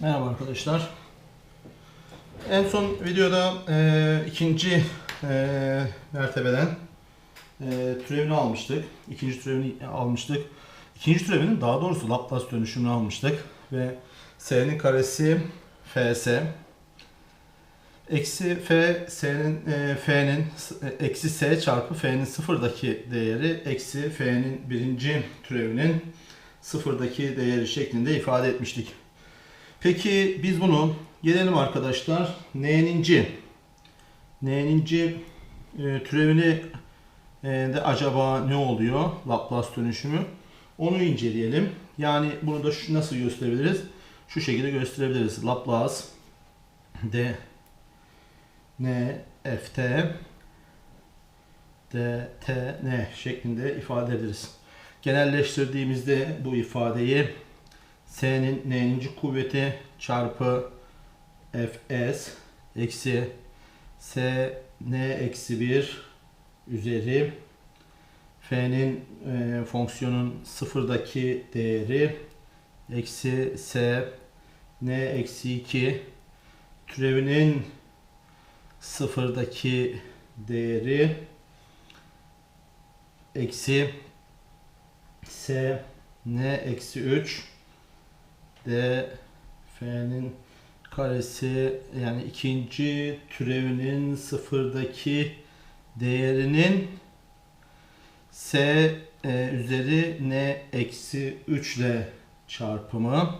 Merhaba arkadaşlar. En son videoda e, ikinci e, mertebeden e, türevini almıştık. İkinci türevini almıştık. İkinci türevinin daha doğrusu Laplace dönüşümünü almıştık. Ve s'nin karesi fs eksi f s'nin e, f'nin e, eksi s çarpı f'nin sıfırdaki değeri eksi f'nin birinci türevinin sıfırdaki değeri şeklinde ifade etmiştik. Peki biz bunu gelelim arkadaşlar n'ninci n'ninci e, türevini e, de acaba ne oluyor Laplace dönüşümü onu inceleyelim. Yani bunu da şu, nasıl gösterebiliriz? Şu şekilde gösterebiliriz. Laplace d n ft d t n şeklinde ifade ederiz. Genelleştirdiğimizde bu ifadeyi s'nin n'inci kuvveti çarpı fs eksi s n eksi 1 üzeri f'nin e, fonksiyonun sıfırdaki değeri eksi s n eksi 2 türevinin sıfırdaki değeri eksi s n eksi 3 d f'nin karesi yani ikinci türevinin sıfırdaki değerinin s e, üzeri n eksi 3 ile çarpımı.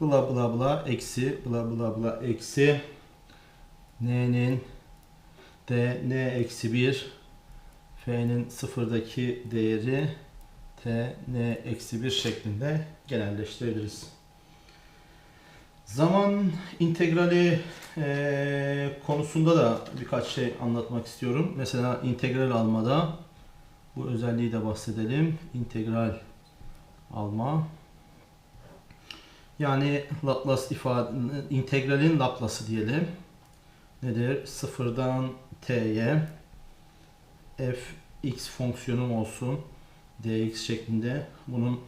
Bla bla bla eksi bla bla bla eksi n'nin d n eksi 1 f'nin sıfırdaki değeri t n eksi 1 şeklinde genelleştirebiliriz. Zaman integrali e, konusunda da birkaç şey anlatmak istiyorum. Mesela integral almada bu özelliği de bahsedelim. İntegral alma. Yani Laplace ifade integralin Laplace'ı diyelim. Nedir? Sıfırdan t'ye fx fonksiyonum olsun dx şeklinde bunun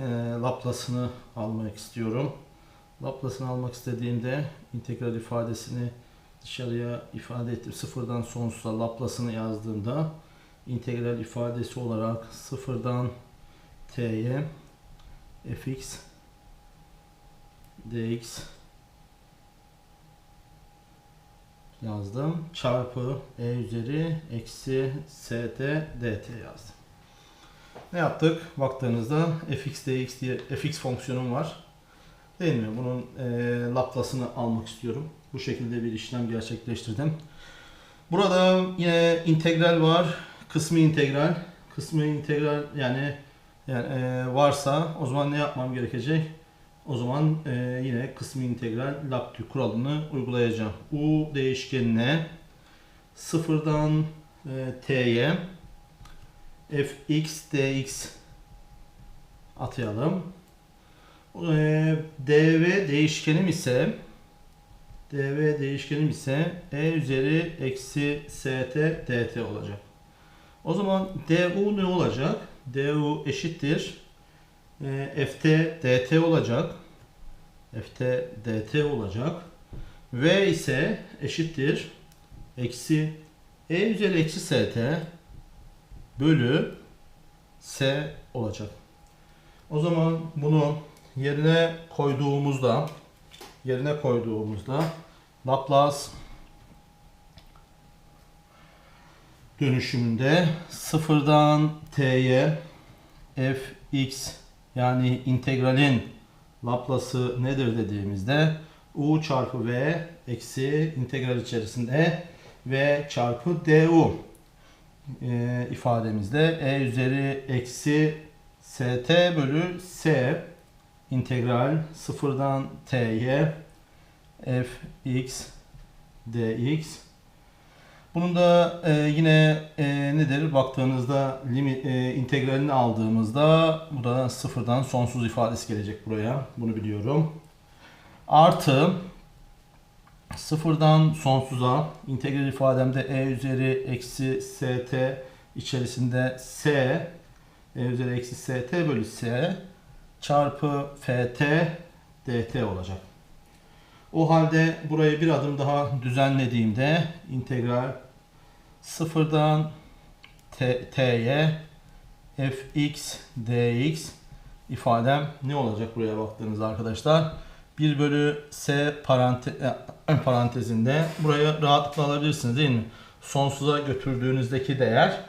e, Laplace'ını almak istiyorum. Laplace'ını almak istediğimde integral ifadesini dışarıya ifade ettim. Sıfırdan sonsuza Laplace'ını yazdığımda integral ifadesi olarak sıfırdan t'ye fx dx yazdım. Çarpı e üzeri eksi st dt yazdım. Ne yaptık? Baktığınızda fx dx diye fx fonksiyonum var. Değil mi? Bunun e, Laplace'ını almak istiyorum. Bu şekilde bir işlem gerçekleştirdim. Burada yine integral var. Kısmi integral. Kısmi integral yani, yani e, varsa o zaman ne yapmam gerekecek? O zaman e, yine kısmi integral Laptu kuralını uygulayacağım. U değişkenine sıfırdan e, t'ye fx dx atayalım. E, dv değişkenim ise dv değişkenim ise e üzeri eksi st dt olacak. O zaman du ne olacak? du eşittir e, ft dt olacak. ft dt olacak. v ise eşittir eksi e üzeri eksi st bölü s olacak. O zaman bunu yerine koyduğumuzda yerine koyduğumuzda Laplace dönüşümünde sıfırdan t'ye fx yani integralin Laplace'ı nedir dediğimizde u çarpı v eksi integral içerisinde v çarpı du e, ifademizde e üzeri eksi st bölü s integral sıfırdan t'ye fx dx bunun da e, yine e, nedir? Baktığınızda limit e, integralini aldığımızda bu da sıfırdan sonsuz ifadesi gelecek buraya. Bunu biliyorum. Artı sıfırdan sonsuza integral ifademde e üzeri eksi st içerisinde s e üzeri eksi st bölü s çarpı ft dt olacak. O halde burayı bir adım daha düzenlediğimde integral sıfırdan t'ye fx dx ifadem ne olacak buraya baktığınızda arkadaşlar? 1 bölü s parante, e, parantezinde buraya rahatlıkla alabilirsiniz değil mi? Sonsuza götürdüğünüzdeki değer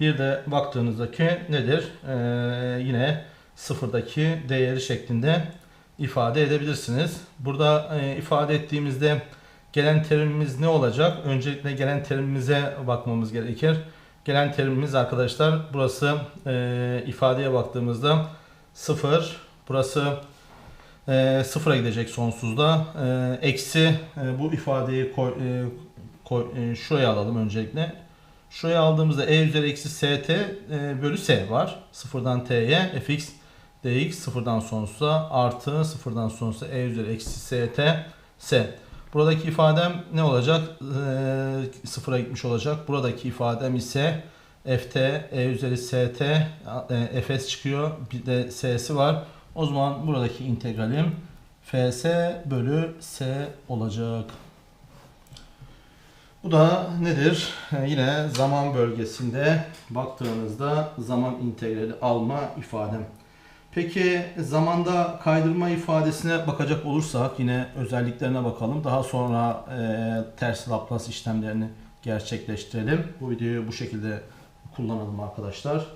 bir de baktığınızdaki nedir? Ee, yine sıfırdaki değeri şeklinde ifade edebilirsiniz. Burada e, ifade ettiğimizde gelen terimimiz ne olacak? Öncelikle gelen terimimize bakmamız gerekir. Gelen terimimiz arkadaşlar burası e, ifadeye baktığımızda 0 burası e, sıfıra gidecek sonsuzda. E, eksi e, bu ifadeyi koy, e, koy, e, şuraya alalım öncelikle. Şuraya aldığımızda e üzeri eksi st e, bölü s var. Sıfırdan t'ye fx dx sıfırdan sonsuza artı sıfırdan sonsuza e üzeri eksi st s. Buradaki ifadem ne olacak? E, sıfıra gitmiş olacak. Buradaki ifadem ise ft e üzeri st e, fs çıkıyor. Bir de s'si var. O zaman buradaki integralim fs bölü s olacak. Bu da nedir? E, yine zaman bölgesinde baktığınızda zaman integrali alma ifadem. Peki zamanda kaydırma ifadesine bakacak olursak yine özelliklerine bakalım. Daha sonra e, ters Laplace işlemlerini gerçekleştirelim. Bu videoyu bu şekilde kullanalım arkadaşlar.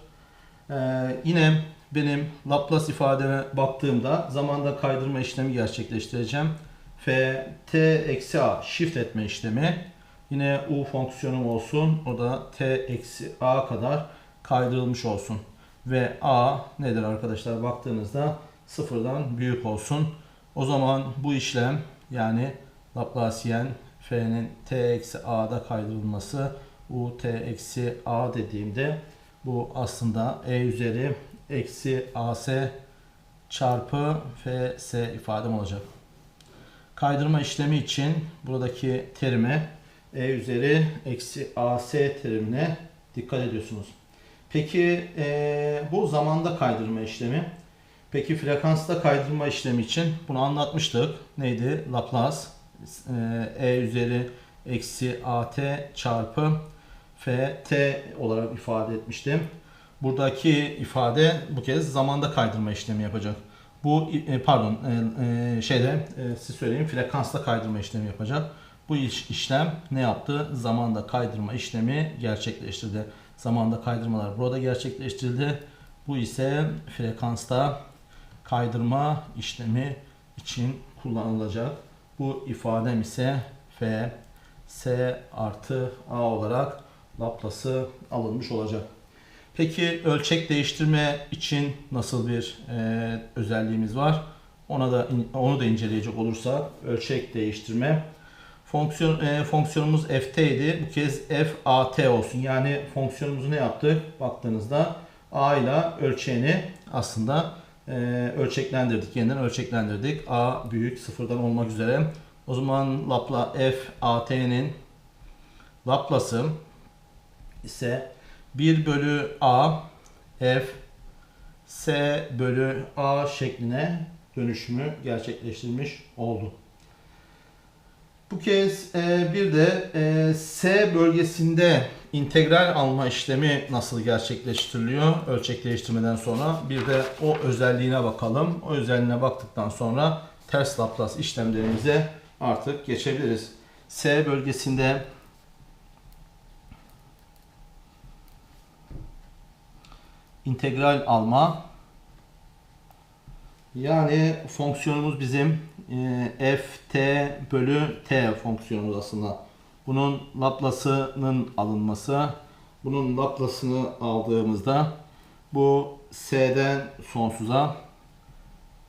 E, yine benim Laplace ifademe baktığımda zamanda kaydırma işlemi gerçekleştireceğim. F t eksi a shift etme işlemi. Yine u fonksiyonum olsun. O da t eksi a kadar kaydırılmış olsun ve a nedir arkadaşlar baktığınızda sıfırdan büyük olsun. O zaman bu işlem yani Laplacian f'nin t eksi a'da kaydırılması u t eksi a dediğimde bu aslında e üzeri eksi as çarpı fs ifadem olacak. Kaydırma işlemi için buradaki terime e üzeri eksi as terimine dikkat ediyorsunuz. Peki e, bu zamanda kaydırma işlemi. Peki frekansta kaydırma işlemi için bunu anlatmıştık. Neydi? Laplace e, e üzeri eksi at çarpı ft olarak ifade etmiştim. Buradaki ifade bu kez zamanda kaydırma işlemi yapacak. Bu e, pardon e, e, şeyde siz söyleyin frekansta kaydırma işlemi yapacak. Bu iş, işlem ne yaptı? Zamanda kaydırma işlemi gerçekleştirdi zamanda kaydırmalar burada gerçekleştirildi. Bu ise frekansta kaydırma işlemi için kullanılacak. Bu ifadem ise F, S artı A olarak Laplace'ı alınmış olacak. Peki ölçek değiştirme için nasıl bir e, özelliğimiz var? Ona da onu da inceleyecek olursak ölçek değiştirme Fonksiyon, e, fonksiyonumuz ft idi. Bu kez f at olsun. Yani fonksiyonumuzu ne yaptık? Baktığınızda a ile ölçeğini aslında e, ölçeklendirdik. Yeniden ölçeklendirdik. a büyük sıfırdan olmak üzere. O zaman Lapla f at'nin Laplace'ı ise 1 bölü a f s bölü a şekline dönüşümü gerçekleştirmiş oldu. Bu kez e, bir de e, S bölgesinde integral alma işlemi nasıl gerçekleştiriliyor ölçek değiştirmeden sonra. Bir de o özelliğine bakalım. O özelliğine baktıktan sonra ters Laplace işlemlerimize artık geçebiliriz. S bölgesinde integral alma yani fonksiyonumuz bizim e, f t bölü t fonksiyonumuz aslında. Bunun Laplace'ının alınması. Bunun Laplace'ını aldığımızda bu s'den sonsuza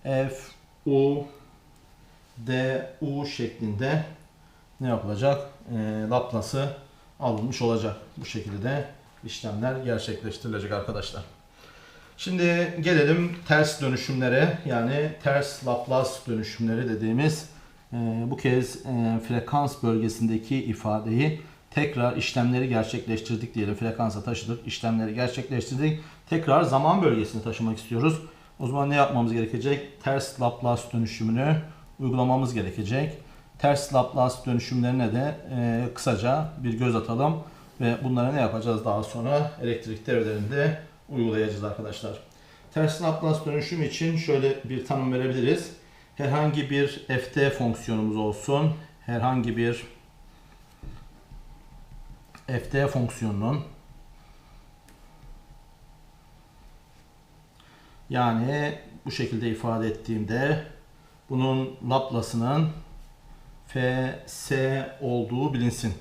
f u d u şeklinde ne yapılacak? E, Laplace'ı alınmış olacak. Bu şekilde işlemler gerçekleştirilecek arkadaşlar. Şimdi gelelim ters dönüşümlere yani ters Laplace dönüşümleri dediğimiz e, bu kez e, frekans bölgesindeki ifadeyi tekrar işlemleri gerçekleştirdik diyelim. Frekansa taşıdık, işlemleri gerçekleştirdik. Tekrar zaman bölgesine taşımak istiyoruz. O zaman ne yapmamız gerekecek? Ters Laplace dönüşümünü uygulamamız gerekecek. Ters Laplace dönüşümlerine de e, kısaca bir göz atalım ve bunları ne yapacağız daha sonra elektrik devrelerinde uygulayacağız arkadaşlar. Ters Laplace dönüşüm için şöyle bir tanım verebiliriz. Herhangi bir ft fonksiyonumuz olsun. Herhangi bir ft fonksiyonunun yani bu şekilde ifade ettiğimde bunun Laplace'ının fs olduğu bilinsin.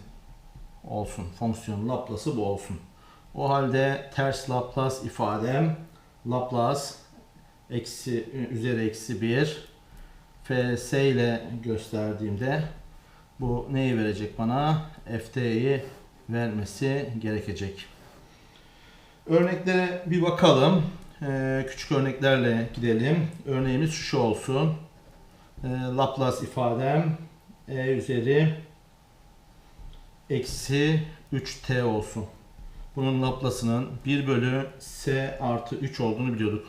Olsun. Fonksiyonun Laplace'ı bu olsun. O halde ters Laplace ifadem Laplace eksi üzeri eksi 1 fs ile gösterdiğimde bu neyi verecek bana? ft'yi vermesi gerekecek. Örneklere bir bakalım. Ee, küçük örneklerle gidelim. Örneğimiz şu olsun. Ee, Laplace ifadem e üzeri eksi 3t olsun. Bunun Laplace'ının 1 bölü s artı 3 olduğunu biliyorduk.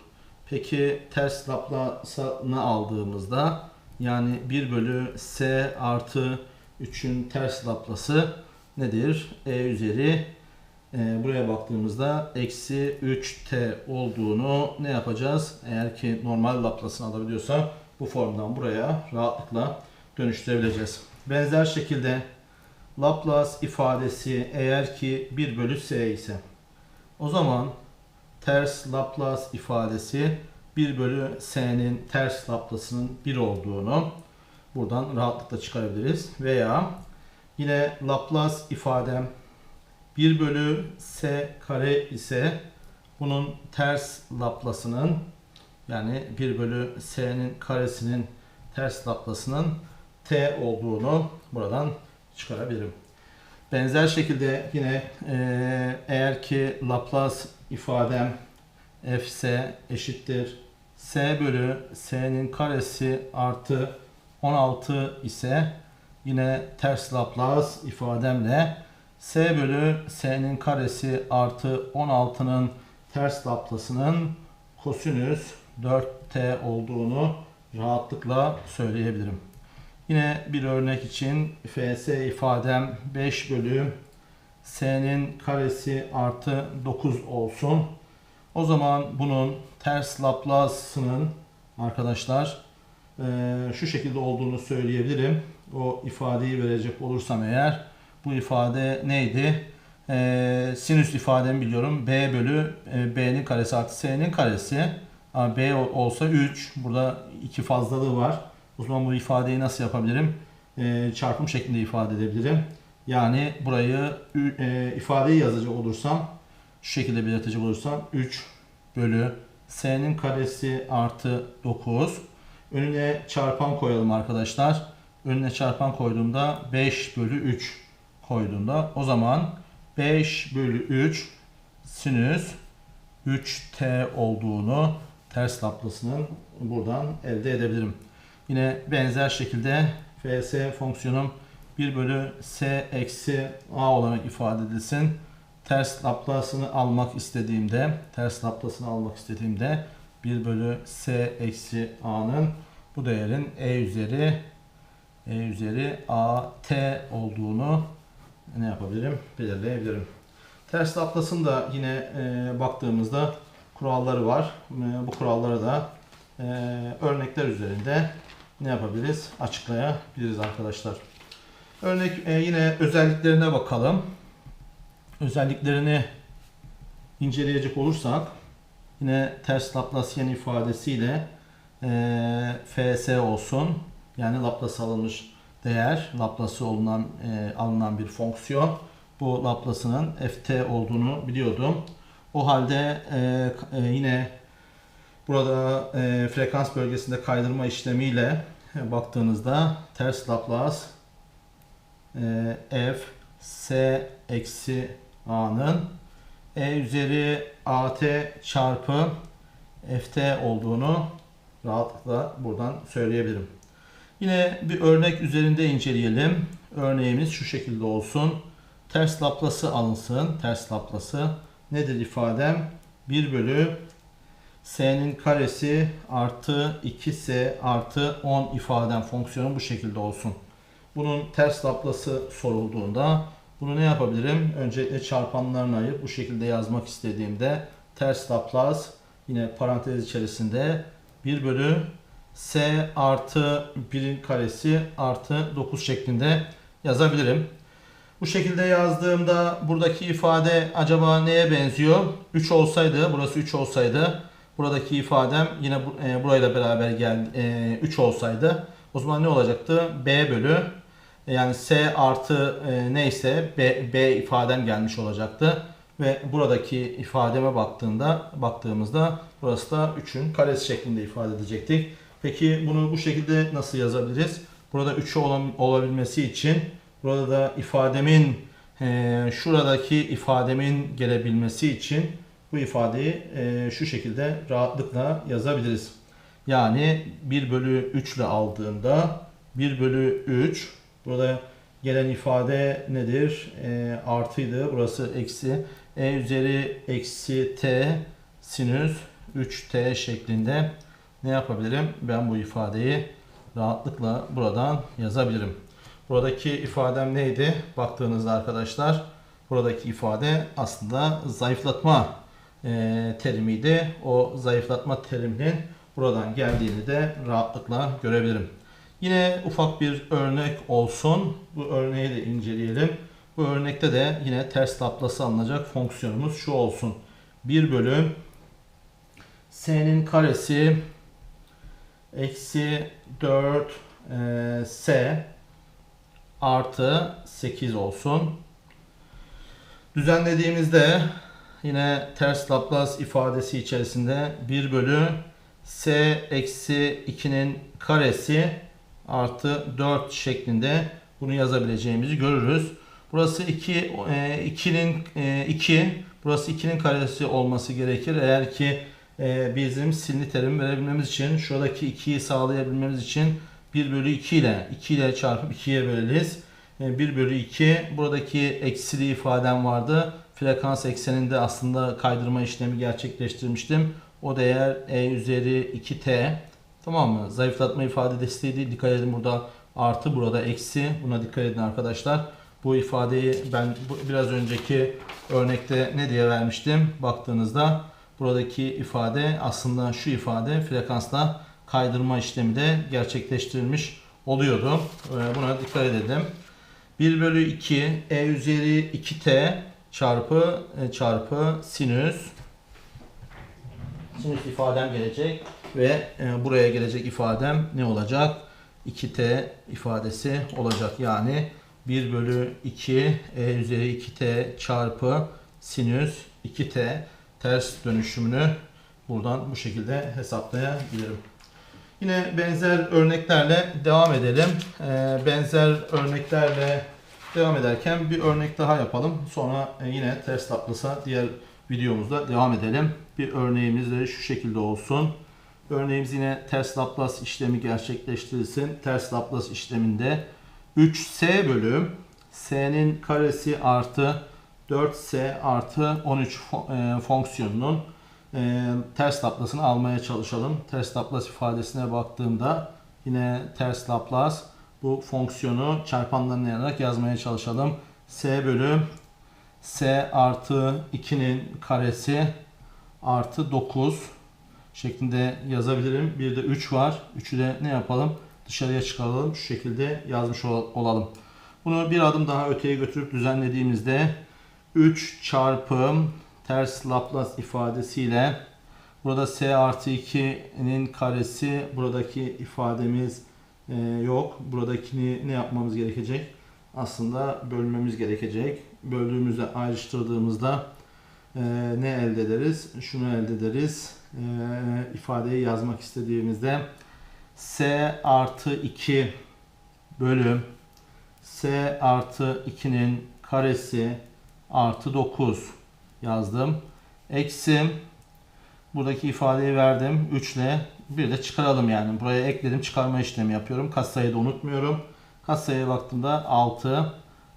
Peki ters Laplace'ını aldığımızda yani 1 bölü s artı 3'ün ters Laplace'ı nedir? e üzeri e, buraya baktığımızda eksi 3t olduğunu ne yapacağız? Eğer ki normal Laplace'ını alabiliyorsak bu formdan buraya rahatlıkla dönüştürebileceğiz. Benzer şekilde Laplace ifadesi eğer ki 1 bölü s ise o zaman ters Laplace ifadesi 1 bölü s'nin ters Laplace'ının 1 olduğunu buradan rahatlıkla çıkarabiliriz. Veya yine Laplace ifadem 1 bölü s kare ise bunun ters Laplace'ının yani 1 bölü s'nin karesinin ters Laplace'ının t olduğunu buradan çıkarabilirim. Benzer şekilde yine e, eğer ki Laplace ifadem fs eşittir s bölü s'nin karesi artı 16 ise yine ters Laplace ifademle s bölü s'nin karesi artı 16'nın ters Laplace'ının kosinüs 4t olduğunu rahatlıkla söyleyebilirim. Yine bir örnek için fs ifadem 5 bölü s'nin karesi artı 9 olsun. O zaman bunun ters Laplace'ının arkadaşlar e, şu şekilde olduğunu söyleyebilirim. O ifadeyi verecek olursam eğer bu ifade neydi? E, sinüs ifademi biliyorum. b bölü e, b'nin karesi artı s'nin karesi. Ama b olsa 3. Burada iki fazlalığı var. O zaman bu ifadeyi nasıl yapabilirim? E, çarpım şeklinde ifade edebilirim. Yani burayı e, ifadeyi yazacak olursam şu şekilde belirtecek olursam 3 bölü s'nin karesi artı 9. Önüne çarpan koyalım arkadaşlar. Önüne çarpan koyduğumda 5 bölü 3 koyduğumda o zaman 5 bölü 3 sinüs 3t olduğunu ters Laplace'ının buradan elde edebilirim. Yine benzer şekilde fs fonksiyonum 1 bölü s eksi a olarak ifade edilsin. Ters Laplace'ını almak istediğimde, ters Laplace'ını almak istediğimde 1 bölü s eksi a'nın bu değerin e üzeri e üzeri a t olduğunu ne yapabilirim? Belirleyebilirim. Ters Laplace'ın da yine e, baktığımızda kuralları var. E, bu kuralları da e, örnekler üzerinde ne yapabiliriz? Açıklayabiliriz arkadaşlar. Örnek e, yine özelliklerine bakalım. Özelliklerini inceleyecek olursak yine ters Laplacian ifadesiyle e, fs olsun yani Laplace alınmış değer Laplace olunan e, alınan bir fonksiyon. Bu Laplace'ının ft olduğunu biliyordum. O halde e, e, yine burada e, frekans bölgesinde kaydırma işlemiyle baktığınızda ters Laplace e, f s eksi a'nın e üzeri at çarpı ft olduğunu rahatlıkla buradan söyleyebilirim. Yine bir örnek üzerinde inceleyelim. Örneğimiz şu şekilde olsun. Ters Laplace'ı alınsın. Ters Laplace'ı nedir ifadem? 1 bölü s'nin karesi artı 2s artı 10 ifadem fonksiyonu bu şekilde olsun. Bunun ters laplası sorulduğunda bunu ne yapabilirim? Öncelikle çarpanlarını ayırıp bu şekilde yazmak istediğimde ters laplas yine parantez içerisinde 1 bölü s artı 1'in karesi artı 9 şeklinde yazabilirim. Bu şekilde yazdığımda buradaki ifade acaba neye benziyor? 3 olsaydı, burası 3 olsaydı, buradaki ifadem yine e, burayla beraber geldi, e, 3 olsaydı o zaman ne olacaktı? B bölü yani S artı e, neyse B, B ifadem gelmiş olacaktı. Ve buradaki ifademe baktığında baktığımızda burası da 3'ün karesi şeklinde ifade edecektik. Peki bunu bu şekilde nasıl yazabiliriz? Burada 3'ü olabilmesi için burada da ifademin e, şuradaki ifademin gelebilmesi için bu ifadeyi e, şu şekilde rahatlıkla yazabiliriz. Yani 1 bölü 3 ile aldığımda 1 bölü 3 burada gelen ifade nedir? E, artıydı. Burası eksi. E üzeri eksi t sinüs 3t şeklinde ne yapabilirim? Ben bu ifadeyi rahatlıkla buradan yazabilirim. Buradaki ifadem neydi? Baktığınızda arkadaşlar buradaki ifade aslında zayıflatma terimiydi. O zayıflatma teriminin buradan geldiğini de rahatlıkla görebilirim. Yine ufak bir örnek olsun. Bu örneği de inceleyelim. Bu örnekte de yine ters laplası alınacak fonksiyonumuz şu olsun. 1 bölü s'nin karesi eksi 4 e, s artı 8 olsun. Düzenlediğimizde yine ters Laplace ifadesi içerisinde 1 bölü s eksi 2'nin karesi artı 4 şeklinde bunu yazabileceğimizi görürüz. Burası 2 2'nin 2 burası 2'nin karesi olması gerekir. Eğer ki e, bizim silini terim verebilmemiz için şuradaki 2'yi sağlayabilmemiz için 1 bölü 2 ile 2 ile çarpıp 2'ye böleriz. 1 bölü 2 buradaki eksili ifadem vardı. Frekans ekseninde aslında kaydırma işlemi gerçekleştirmiştim. O değer e üzeri 2t. Tamam mı? Zayıflatma ifade desteği. Dikkat edin burada artı burada eksi. Buna dikkat edin arkadaşlar. Bu ifadeyi ben biraz önceki örnekte ne diye vermiştim? Baktığınızda buradaki ifade aslında şu ifade frekansla kaydırma işlemi de gerçekleştirilmiş oluyordu. Ee, buna dikkat edelim. 1 bölü 2 e üzeri 2t çarpı e, çarpı sinüs sinüs ifadem gelecek ve e, buraya gelecek ifadem ne olacak? 2t ifadesi olacak. Yani 1 bölü 2 e üzeri 2t çarpı sinüs 2t ters dönüşümünü buradan bu şekilde hesaplayabilirim. Yine benzer örneklerle devam edelim. Ee, benzer örneklerle devam ederken bir örnek daha yapalım. Sonra e, yine ters Laplace'a diğer videomuzda devam edelim. Bir örneğimiz de şu şekilde olsun. Örneğimiz yine ters Laplace işlemi gerçekleştirilsin. Ters Laplace işleminde 3s bölü s'nin karesi artı 4s artı 13 e, fonksiyonunun e, ters Laplace'ını almaya çalışalım. Ters Laplace ifadesine baktığımda yine ters Laplace bu fonksiyonu çarpanlarına yanarak yazmaya çalışalım. s bölü s artı 2'nin karesi artı 9 şeklinde yazabilirim. Bir de 3 var. 3'ü de ne yapalım? Dışarıya çıkaralım. Şu şekilde yazmış olalım. Bunu bir adım daha öteye götürüp düzenlediğimizde 3 çarpı ters Laplace ifadesiyle burada s artı 2'nin karesi buradaki ifademiz e, yok. Buradakini ne yapmamız gerekecek? Aslında bölmemiz gerekecek. Böldüğümüzde ayrıştırdığımızda e, ne elde ederiz? Şunu elde ederiz. E, ifadeyi yazmak istediğimizde s artı 2 bölüm s artı 2'nin karesi artı 9 yazdım. Eksi buradaki ifadeyi verdim 3 ile bir de çıkaralım yani. Buraya ekledim çıkarma işlemi yapıyorum. Katsayıyı da unutmuyorum. Katsayıya baktığımda 6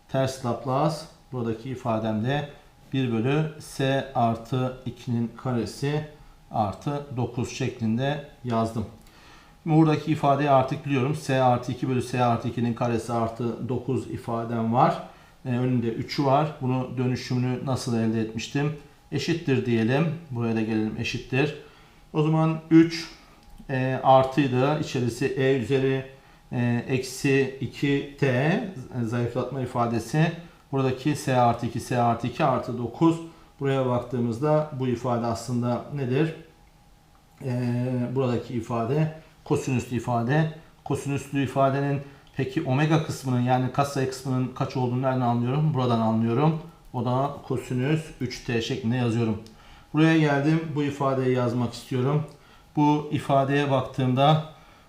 ters Laplace buradaki ifademde 1 bölü s artı 2'nin karesi artı 9 şeklinde yazdım. Buradaki ifadeyi artık biliyorum. S artı 2 bölü S artı 2'nin karesi artı 9 ifadem var. Ee, önünde 3'ü var. Bunu dönüşümünü nasıl elde etmiştim? Eşittir diyelim. Buraya da gelelim eşittir. O zaman 3 e, artıydı. İçerisi E üzeri e, eksi 2T e, zayıflatma ifadesi. Buradaki S artı 2, S artı 2 artı 9. Buraya baktığımızda bu ifade aslında nedir? E, buradaki ifade kosinüslü ifade. Kosinüslü ifadenin peki omega kısmının yani katsayı kısmının kaç olduğunu nereden anlıyorum? Buradan anlıyorum. O da kosinüs 3t şeklinde yazıyorum. Buraya geldim. Bu ifadeyi yazmak istiyorum. Bu ifadeye baktığımda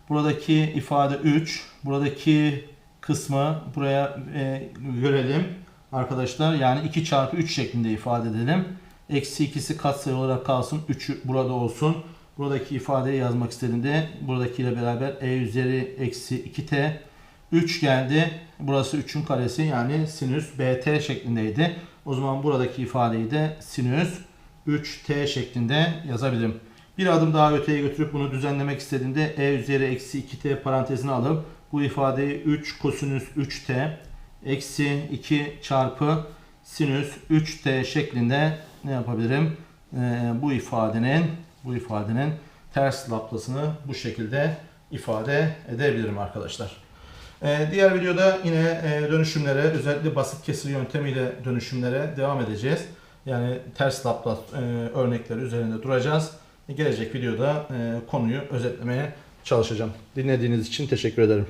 buradaki ifade 3, buradaki kısmı buraya e, görelim arkadaşlar. Yani 2 çarpı 3 şeklinde ifade edelim. Eksi ikisi katsayı olarak kalsın. 3'ü burada olsun. Buradaki ifadeyi yazmak istediğimde buradakiyle beraber e üzeri eksi 2t 3 geldi. Burası 3'ün karesi yani sinüs bt şeklindeydi. O zaman buradaki ifadeyi de sinüs 3t şeklinde yazabilirim. Bir adım daha öteye götürüp bunu düzenlemek istediğimde e üzeri eksi 2t parantezine alıp bu ifadeyi 3 kosinüs 3t eksi 2 çarpı sinüs 3t şeklinde ne yapabilirim? Ee, bu ifadenin bu ifadenin ters laplasını bu şekilde ifade edebilirim arkadaşlar. Ee, diğer videoda yine e, dönüşümlere özellikle basit kesir yöntemiyle dönüşümlere devam edeceğiz. Yani ters Laplace e, örnekleri üzerinde duracağız. Gelecek videoda e, konuyu özetlemeye çalışacağım. Dinlediğiniz için teşekkür ederim.